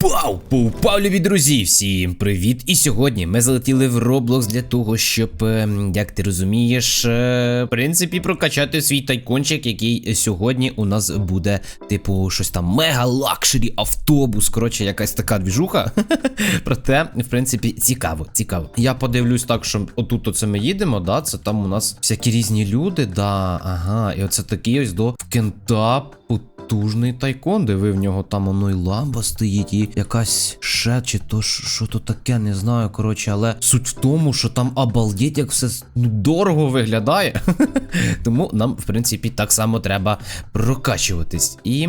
Пау! Пау, любі друзі! Всім привіт! І сьогодні ми залетіли в Roblox для того, щоб, е, як ти розумієш, е, в принципі, прокачати свій тайкончик, який сьогодні у нас буде, типу, щось там мега лакшері автобус. Коротше, якась така двіжуха. Проте, в принципі, цікаво, цікаво. Я подивлюсь так, що отут оце ми їдемо, да, це там у нас всякі різні люди, да, ага, і оце такий ось до Кентап. Потужний тайкон, диви в нього там воно і ламба стоїть, і якась ще чи то що то таке, не знаю. Коротше, але суть в тому, що там обалдеть, як все ну, дорого виглядає. Тому нам, в принципі, так само треба прокачуватись. І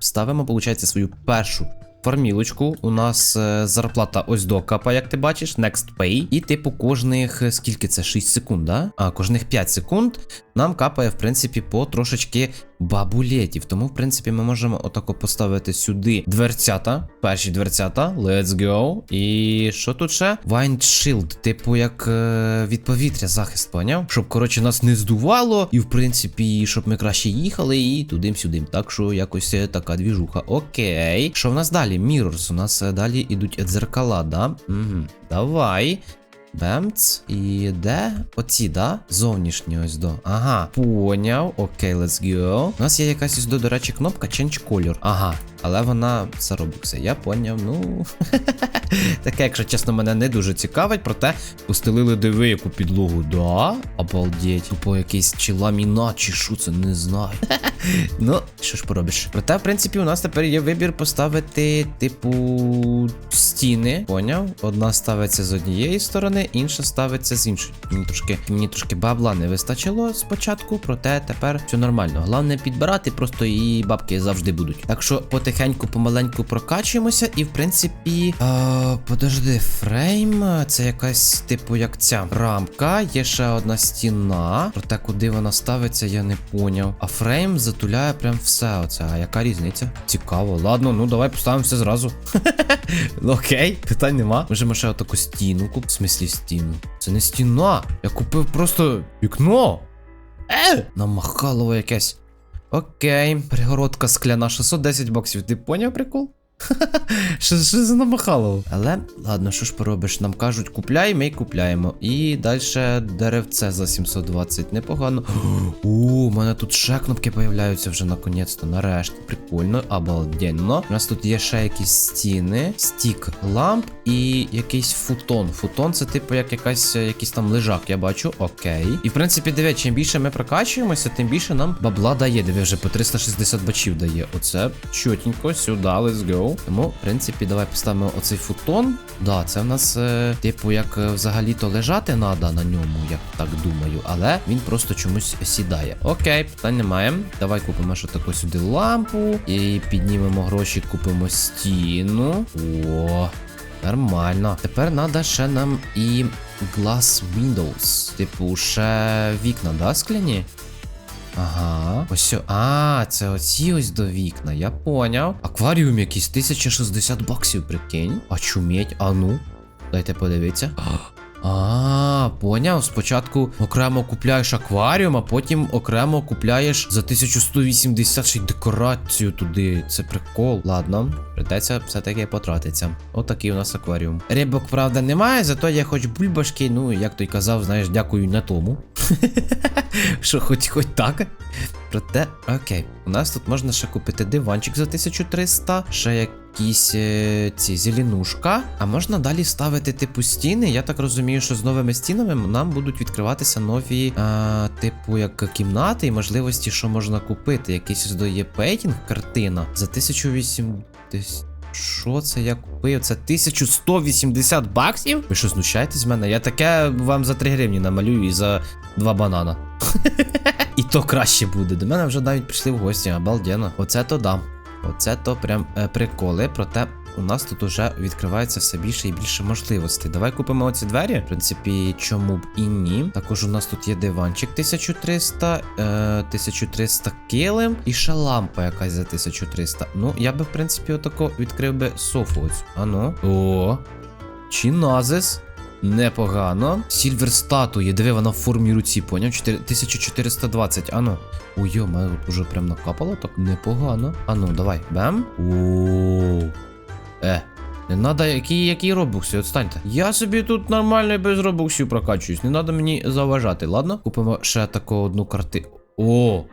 ставимо, виходить, свою першу. Формілочку, у нас е, зарплата ось до капа, як ти бачиш, next pay. І типу кожних е, скільки це? 6 секунд, да? А, кожних 5 секунд нам капає, в принципі, по трошечки бабулетів. Тому, в принципі, ми можемо отако поставити сюди дверцята. Перші дверцята. Let's go. І що тут ще? Wind Shield, типу, як е, від повітря захист, поняв? Щоб, коротше, нас не здувало, і в принципі, щоб ми краще їхали і туди-сюди. Так що якось е, така двіжуха. Окей. Що в нас далі? Mirrors. У нас е, далі ідуть дзеркала, да? Угу. Давай. Бемц. І де? Оці, да? Зовнішні ось до. Ага, поняв. Окей, let's go. У нас є якась ось до, до речі, кнопка Change Color. Ага. Але вона за робокси. Я поняв, ну. Таке, якщо чесно, мене не дуже цікавить, проте постелили диви яку підлогу. Да? Обалдеть. Тупо якийсь чи ламінат, чи що це, не знаю. Ну, що ж поробиш? Проте, в принципі, у нас тепер є вибір поставити, типу, стіни. Поняв? Одна ставиться з однієї сторони, інша ставиться з іншої. Мені трошки, мені трошки бабла не вистачило спочатку, проте тепер все нормально. Головне підбирати, просто і бабки завжди будуть. Так що потихеньку, помаленьку прокачуємося, і в принципі. Е, подожди, фрейм. Це якась, типу, як ця рамка. Є ще одна стіна. Проте, куди вона ставиться, я не поняв. А фрейм затуляє прям все оце. А яка різниця? Цікаво. Ладно, ну давай поставимо все зразу. Окей, питань нема. Можемо ще отаку стіну купити. В смислі стіну. Це не стіна. Я купив просто вікно. Е! Намахалово якесь. Окей, перегородка скляна 610 баксів. Ти поняв прикол? Що за намахало? Але ладно, що ж поробиш? Нам кажуть, купляй, ми й купляємо. І далі деревце за 720. Непогано. О, у мене тут ще кнопки появляються вже наконець-то. Нарешті. Прикольно, обалденно. У нас тут є ще якісь стіни, стік ламп і якийсь футон. Футон це типу як якась, якийсь там лежак, я бачу. Окей. І в принципі, диви, чим більше ми прокачуємося, тим більше нам бабла дає. Диви, вже по 360 бачів дає. Оце чотенько, сюди, let's go. Тому, в принципі, давай поставимо оцей футон. Да, це в нас, е, типу, як е, взагалі-то лежати треба на ньому, я так думаю. Але він просто чомусь сідає. Окей, питань немає. Давай купимо ще таку сюди лампу. І піднімемо гроші, купимо стіну. О. Нормально. Тепер треба ще нам і Glass Windows. Типу, ще вікна, да, скляні? Ага. Ось. о- А, це оці ось до вікна, я поняв. Акваріум якийсь 1060 баксів, прикинь. А чуметь, а ну. Дайте подивитися. А, поняв. Спочатку окремо купляєш акваріум, а потім окремо купляєш за 1180 ще декорацію туди. Це прикол. Ладно, придеться все-таки потратиться. Отакий у нас акваріум. Рибок, правда, немає, зато є хоч бульбашки. Ну, як той казав, знаєш, дякую на тому. Що хоч хоч так. Проте, окей, у нас тут можна ще купити диванчик за 1300, ще якісь е, ці зеленушка. А можна далі ставити типу стіни. Я так розумію, що з новими стінами нам будуть відкриватися нові, а, типу, як кімнати і можливості, що можна купити. Якийсь ось до є пейтінг, картина за 1080. Що це я купив? Це 1180 баксів? Ви що знущаєтесь з мене? Я таке вам за 3 гривні намалюю і за 2 банана. І то краще буде. До мене вже навіть прийшли в гості, обалденно. Оце то дам. Оце то прям е, приколи. Проте у нас тут уже відкривається все більше і більше можливостей. Давай купимо оці двері. В принципі, чому б і ні. Також у нас тут є диванчик 1300, е, 1300 килим і ще лампа якась за 1300. Ну, я би, в принципі, отако відкрив би софу ось. Ану. О. Чиназис. Непогано. Сільвер статуї. Диви, вона в формі руці, поняв? 4 1420. Ану. Ой, йо, мене тут уже прям накапало так. Непогано. Ану, давай. Бем. Ооо. Е. Не надо, які, які робокси, отстаньте. Я собі тут нормально без робоксів прокачуюсь. Не треба мені заважати, ладно? Купимо ще таку одну картину. О!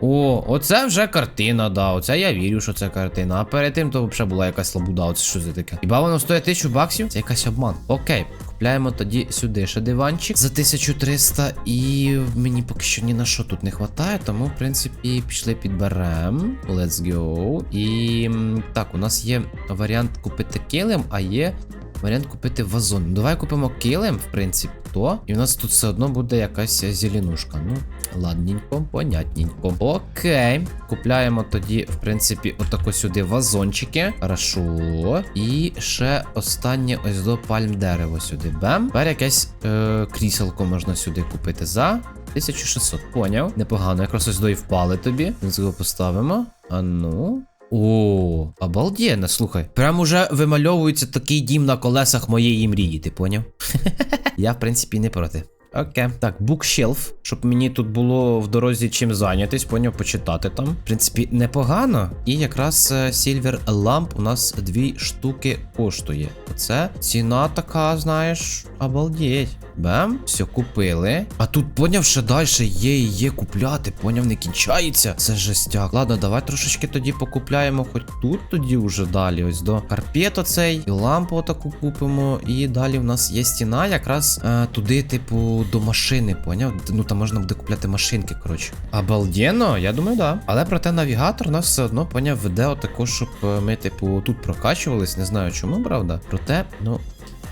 О, оце вже картина, да. Оце я вірю, що це картина. А перед тим то взагалі була якась лабуда. Оце що це таке? Хіба воно стоїть тисячу баксів? Це якась обман. Окей, купляємо тоді сюди ще диванчик за 1300. І мені поки що ні на що тут не вистачає, тому, в принципі, пішли підберем. Let's go. І так, у нас є варіант купити килим, а є варіант купити вазон. Ну, Давай купимо килим, в принципі, то. І у нас тут все одно буде якась зеленушка. Ну, ладненько, понятненько. Окей. Купляємо тоді, в принципі, отако сюди вазончики. Хорошо. І ще останнє ось до пальм дерево сюди. Бем. Тепер якесь е, кріселко можна сюди купити за 1600. Поняв. Непогано. Якраз ось до і впали тобі. Його поставимо. А ну. О, обалденно, слухай. Прям уже вимальовується такий дім на колесах моєї мрії, ти поняв? Я, в принципі, не проти. Окей. Так, букшелф, щоб мені тут було в дорозі чим зайнятись, поняв, почитати там. В принципі, непогано. І якраз е, Silver Lamp у нас дві штуки коштує. Оце ціна така, знаєш, обалдеть. Бем, все, купили. А тут поняв, ще далі є і є купляти, поняв, не кінчається. Це жестяк. Ладно, давай трошечки тоді покупляємо, хоч тут тоді вже далі. Ось до карпет оцей, і лампу таку купимо. І далі в нас є стіна, якраз е, туди, типу, до машини, поняв? Ну там можна буде купляти машинки, коротше. Обалденно, я думаю, да. Але проте навігатор нас все одно поняв веде отако, щоб е, ми, типу, тут прокачувались. Не знаю чому, правда. Проте, ну.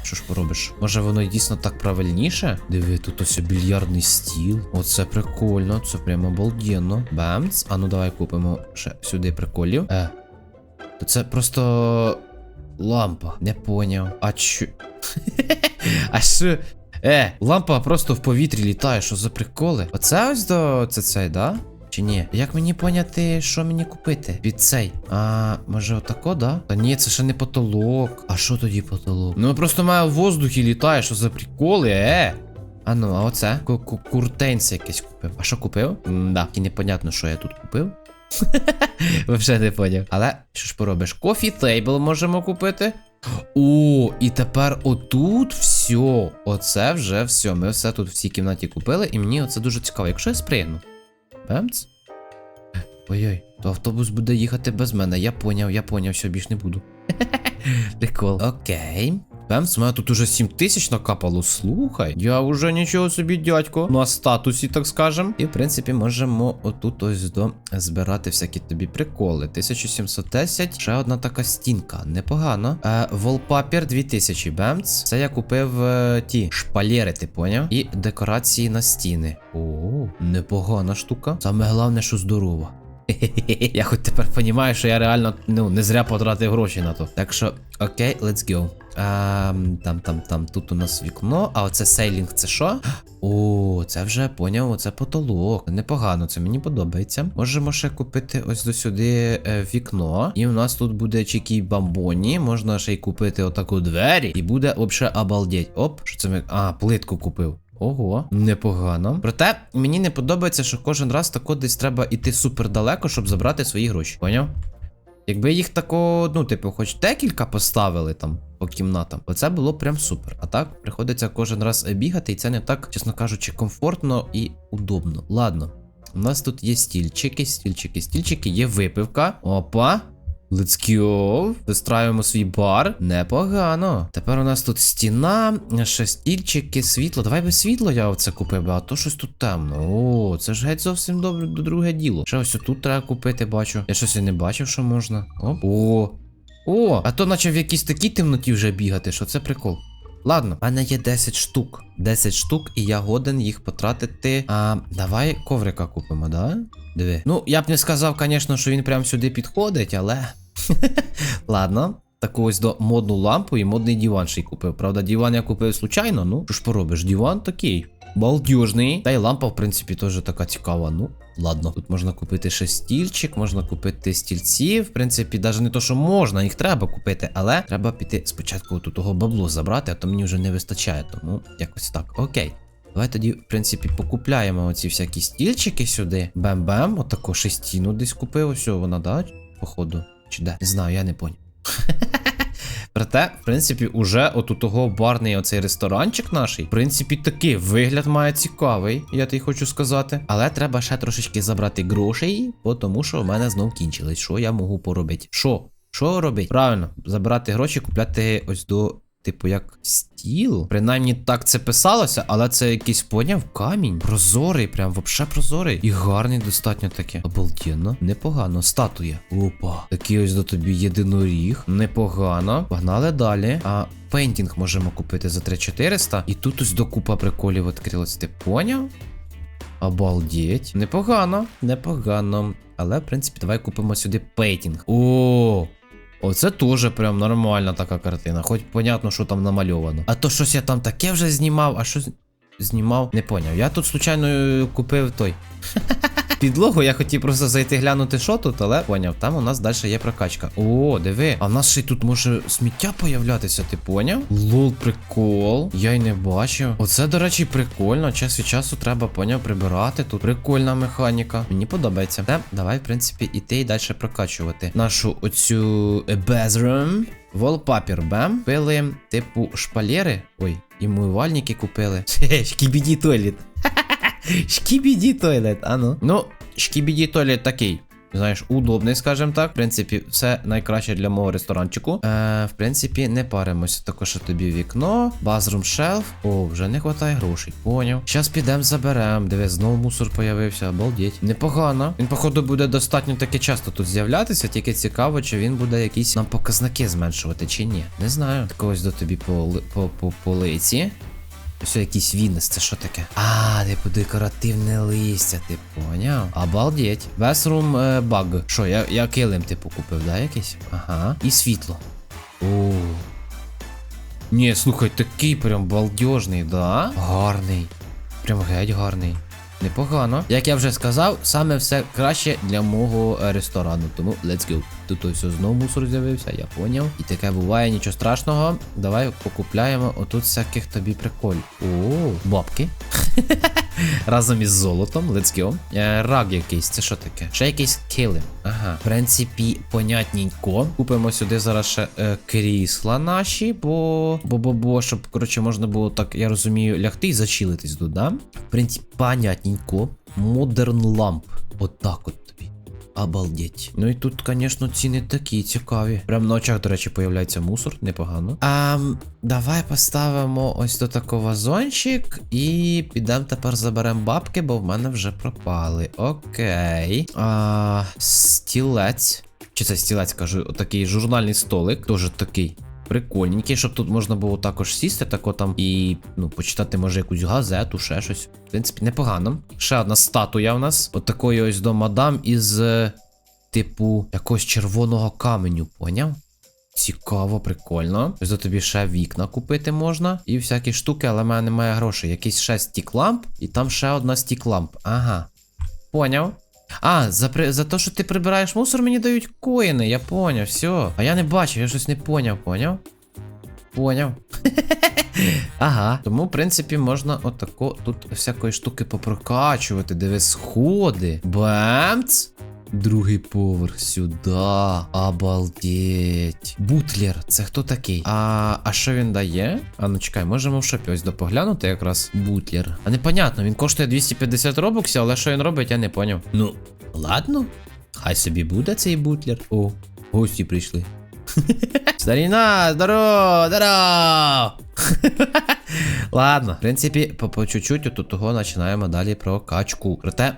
Що ж поробиш? Може воно дійсно так правильніше? Диви, тут ось більярдний стіл. Оце прикольно, це прямо обалденно. Бамц. А ну давай купимо ще сюди приколів. Е. То це просто лампа. Не поняв. А чо. а що? Е, лампа просто в повітрі літає, що за приколи? Оце ось до це цей, да? Чи ні? Як мені поняти, що мені купити? Під цей. А, може отако, да? Та ні, це ще не потолок. А що тоді потолок? Ну просто має в воздухі літає, що за приколи, е? А ну, а оце? Ку- ку- Куртенс якийсь купив. А що купив? М-да, і непонятно, що я тут купив. Вообще не поняв. Але що ж поробиш? Кофі тейбл можемо купити. О, і тепер отут все. Оце вже все. Ми все тут в цій кімнаті купили, і мені оце дуже цікаво. Якщо я спригну. Бемц? Ой-ой, то автобус буде їхати без мене. Я поняв, я поняв, все, більш не буду. Прикол. Окей. Бемц, у мене тут уже 7 тисяч накапало. Слухай. Я вже нічого собі, дядько. На статусі, так скажем. І, в принципі, можемо отут ось до збирати всякі тобі приколи. 1710. Ще одна така стінка. Непогано. Е, Wallpaper 2000 бемц. Це я купив е, ті шпалери, ти поняв? І декорації на стіни. О, непогана штука. Саме головне, що здорова. Я хоч тепер розумію, що я реально ну, не зря потратив гроші на то. Так що, окей, let's go. Ем, там, там, там, тут у нас вікно, а оце сейлінг, це що? О, це вже поняв, оце потолок. Непогано, це мені подобається. Можемо ще купити ось до сюди е, вікно. І у нас тут буде чекі бамбоні. Можна ще й купити отаку двері. І буде взагалі обалдеть. Оп, що це ми. А, плитку купив. Ого, непогано. Проте мені не подобається, що кожен раз тако десь треба іти супер далеко, щоб забрати свої гроші. Поняв? Якби їх тако, ну, типу, хоч декілька поставили там по кімнатам, оце було прям супер. А так приходиться кожен раз бігати, і це не так, чесно кажучи, комфортно і удобно. Ладно. У нас тут є стільчики, стільчики, стільчики, є випивка. Опа. Let's go. Вистраюємо свій бар. Непогано. Тепер у нас тут стіна, ще стільчики, світло. Давай без світла я оце купив, а то щось тут темно. О, це ж геть зовсім добре друге діло. Ще ось тут треба купити, бачу. Я щось і не бачив, що можна. Оп. О. О, а то наче в якійсь такій темноті вже бігати, що це прикол. Ладно, в мене є 10 штук. 10 штук, і я годен їх потратити. А давай коврика купимо, да? Диви. Ну, я б не сказав, звісно, що він прям сюди підходить, але. Ладно. Таку ось до модну лампу і модний диван ще й купив. Правда, диван я купив случайно, ну що ж поробиш, диван такий. Балдюжний. Та й лампа, в принципі, теж така цікава. Ну, ладно. Тут можна купити ще стільчик, можна купити стільці. В принципі, навіть не то, що можна, їх треба купити, але треба піти спочатку тут того бабло забрати, а то мені вже не вистачає. Тому якось так. Окей. Давай тоді, в принципі, покупляємо оці всякі стільчики сюди. Бем-бем, отаку шестіну десь купив. Ось вона, да? Походу. Чи де? Не знаю, я не поняв. Проте, в принципі, уже от того барний оцей ресторанчик наш, в принципі, такий вигляд має цікавий, я тобі хочу сказати. Але треба ще трошечки забрати грошей, тому що в мене знов кінчились. Що я можу поробити? Що? Що робити? Правильно, забирати гроші, купляти ось до. Типу, як стіл. Принаймні так це писалося, але це якийсь поняв камінь. Прозорий, прям вообще прозорий. І гарний достатньо таке. Обалденно. Непогано. Статуя. Опа. Такий ось до тобі єдиноріг. Непогано. Погнали далі. А пейнтінг можемо купити за 3400. І тут ось докупа приколів відкрилось. Ти поняв? Обалдеть. Непогано, непогано. Але, в принципі, давай купимо сюди пейтінг. О! Оце теж прям нормальна така картина. Хоч понятно, що там намальовано. А то щось я там таке вже знімав, а що знімав, не поняв. Я тут случайно е, купив той. Підлогу, я хотів просто зайти глянути, що тут, але поняв, там у нас далі є прокачка. О, диви, а в нас ще тут може сміття появлятися, ти поняв? Лол, прикол. Я й не бачив. Оце, до речі, прикольно. Час від часу треба, поняв, прибирати. Тут прикольна механіка. Мені подобається. Та, давай, в принципі, іти і далі прокачувати. Нашу оцю безрум. Wallpaper, бем. Купили, типу, шпалери. Ой, і мивальники купили. Хе, Шкібіді туалет. Шкібіді туалет, а ну. Шкібіді туалет такий. Знаєш, удобний, скажімо так. В принципі, все найкраще для мого ресторанчику. Е, в принципі, не паримося. Також тобі вікно, базрум шелф. О, вже не вистачає грошей. Поняв. Щас підемо заберемо. Диви, знову мусор появився. Обалдеть. Непогано. Він, походу, буде достатньо таки часто тут з'являтися. Тільки цікаво, чи він буде якісь нам показники зменшувати, чи ні. Не знаю. Так ось до тобі по, ли- по, по, полиці. Ось якийсь Віннес, це що таке? А, типу декоративне листя, ти поняв? Обалдеть. Весрум е, баг. Що, я, я килим, типу, купив, да, якийсь? Ага. І світло. О. Ні, слухай, такий прям балдежний, да? Гарний. Прям геть гарний. Непогано. Як я вже сказав, саме все краще для мого ресторану. Тому let's go. Тут ось знову мусор з'явився, я поняв. І таке буває, нічого страшного. Давай покупляємо отут всяких тобі приколь. О, бабки. Разом із золотом, let's go. Е, раг якийсь, це що таке? Ще якийсь килим. Ага. В принципі, понятненько. Купимо сюди зараз ще е, крісла наші, бо. Бо-бо-бо, щоб, коротше, можна було так, я розумію, лягти і зачилитись тут, да? В принципі, понятненько. Modern lamp. Отак от тобі. Обалдеть. Ну і тут, звісно, ціни такі цікаві. Прям на очах, до речі, появляється мусор, непогано. А давай поставимо ось до такого вазончик і підемо тепер заберемо бабки, бо в мене вже пропали. Окей. А, стілець. Чи це стілець, кажу, отакий журнальний столик. дуже такий. Прикольненький, щоб тут можна було також сісти, тако там і ну, почитати, може, якусь газету, ще щось. В принципі, непогано. Ще одна статуя у нас. От такої ось до мадам із, е, типу, якогось червоного каменю, поняв? Цікаво, прикольно. Ось до тобі ще вікна купити можна. І всякі штуки, але в мене немає грошей. Якийсь ще стікламп, і там ще одна стікламп. Ага. Поняв. А, за, за те, що ти прибираєш мусор, мені дають коїни, я поняв, все. А я не бачив, я щось не поняв, поняв? Поняв. ага. Тому, в принципі, можна отако тут всякої штуки попрокачувати. Диви сходи. Бемц. Другий поверх сюди. Обалдеть. Бутлер, це хто такий? А а що він дає? А ну чекай, можемо в шопі ось допоглянути якраз бутлер. А непонятно, він коштує 250 робоксів, але що він робить, я не поняв. Ну, ладно. Хай собі буде цей бутлер. О, гості прийшли. Старіна, здорово, здорово! Ладно, в принципі, по, чуть-чуть от того починаємо далі прокачку. Проте,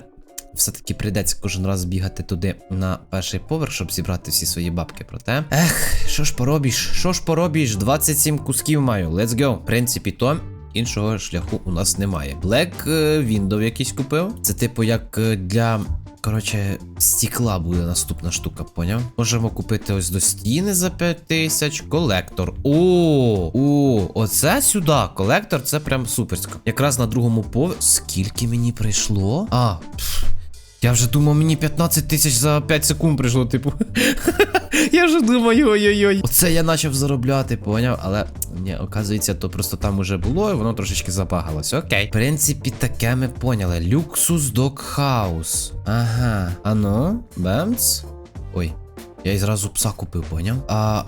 все-таки прийдеться кожен раз бігати туди на перший поверх, щоб зібрати всі свої бабки. Проте. Ех, що ж поробіш? Що ж поробіш? 27 кусків маю. Let's go. В принципі, то. Іншого шляху у нас немає. Black е, Window якийсь купив. Це типу як е, для Коротше, стекла буде наступна штука, поняв? Можемо купити ось до стіни за 5 тисяч. Колектор. О, о, оце сюди. Колектор це прям суперсько. Якраз на другому поверсі. Скільки мені прийшло? А. пф, Я вже думав, мені 15 тисяч за 5 секунд прийшло, типу. Я вже думаю, ой-ой-ой. Оце я почав заробляти, поняв? Але ні, оказується, то просто там уже було, і воно трошечки забагалось. Окей. В принципі, таке ми поняли. Люксус Докхаус. Ага. Ано, бемц. Ой. Я і зразу пса купив, поняв? А.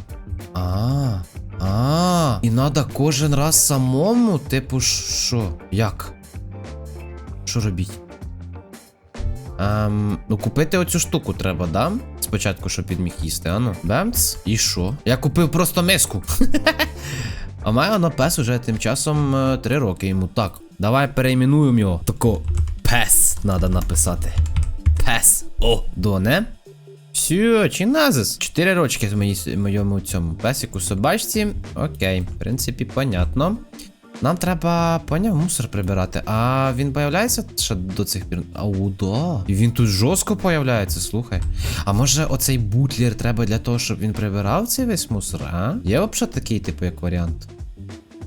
А. І треба кожен раз самому, типу, що? Як? Що робіть? Ем, ну, купити оцю штуку треба, да? Спочатку, щоб він міг їсти, ану. Бемц. І що? Я купив просто миску. А має воно пес уже тим часом е, три роки йому. Так, давай перейменуємо його. Тако пес треба написати. Пес. О, доне. Все, чиназис. Чотири рочки в моєму цьому песику собачці. Окей, в принципі, понятно. Нам треба, поняв, мусор прибирати. А він появляється ще до цих пір. Ау, да. І він тут жорстко появляється, слухай. А може оцей бутлер треба для того, щоб він прибирав цей весь мусор, а? Є взагалі такий, типу, як варіант.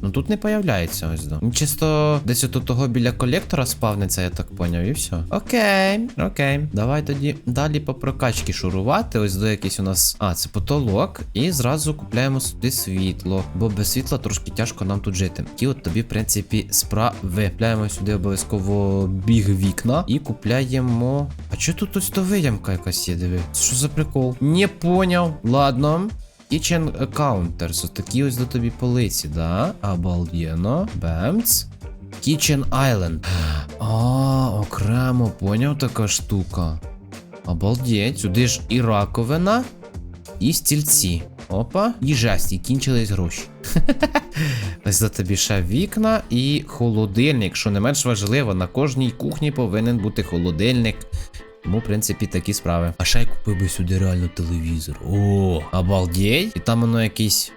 Ну тут не появляється ось до. Чисто десь от того біля колектора спавниться, я так поняв, і все. Окей, окей. Давай тоді далі по прокачці шурувати. Ось до якийсь у нас. А, це потолок. І зразу купляємо сюди світло. Бо без світла трошки тяжко нам тут жити. Ті от тобі, в принципі, справи. Купляємо сюди обов'язково біг вікна. І купляємо. А чого тут ось то виямка якась є, диви? Що за прикол? Не поняв. Ладно. Kitchen Counters, ось такі ось до тобі полиці, да? Обалденно. Бемц. Kitchen Island. А, окремо, поняв така штука. Обалдеть, сюди ж і раковина, і стільці. Опа, і жасті, кінчились гроші. Ось до тобі ще вікна і холодильник, що не менш важливо, на кожній кухні повинен бути холодильник. Тому, в принципі, такі справи. А ще й купив би сюди реально телевізор. О, обалдеть. І там воно якийсь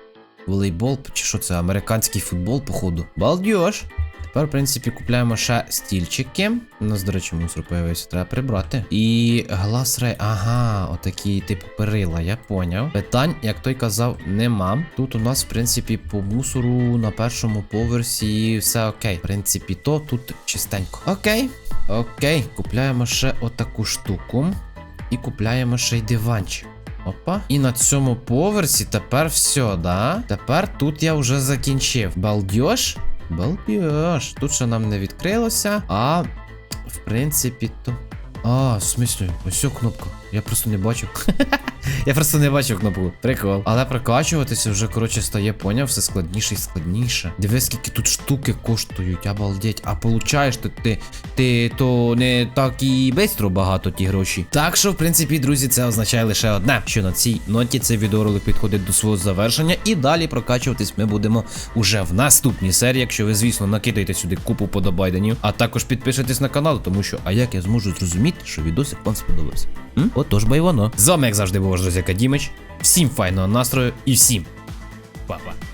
волейбол, чи що це, американський футбол, походу. Балдеж. Тепер, в принципі, купляємо ще стільчики. У нас, до речі, мусор появився, треба прибрати. І глас рей. Ага, отакі, типу, перила, я поняв. Питань, як той казав, нема. Тут у нас, в принципі, по мусору на першому поверсі все окей. В принципі, то тут чистенько. Окей. Окей, купляємо ще отаку штуку. І купляємо ще й диванчик. Опа. І на цьому поверсі тепер все, да? Тепер тут я вже закінчив. Балдьош? Балдьош. Тут ще нам не відкрилося, а в принципі, то. А, в смислі, ось кнопка. Я просто не бачив. Я просто не бачив кнопку. Прикол. Але прокачуватися вже, коротше, стає, поняв, все складніше і складніше. Дивись, скільки тут штуки коштують, обалдеть. А получаєш то ти, ти то не так і бистро багато ті гроші. Так що, в принципі, друзі, це означає лише одне, що на цій ноті цей відеоролик підходить до свого завершення, і далі прокачуватись ми будемо уже в наступній серії. Якщо ви, звісно, накидаєте сюди купу подобайденів, а також підпишитесь на канал, тому що а як я зможу зрозуміти, що відосик вам сподобався? М? Отож бо й воно. З вами, як завжди, був ваш друзяка Дімич. Всім файного настрою і всім па-па.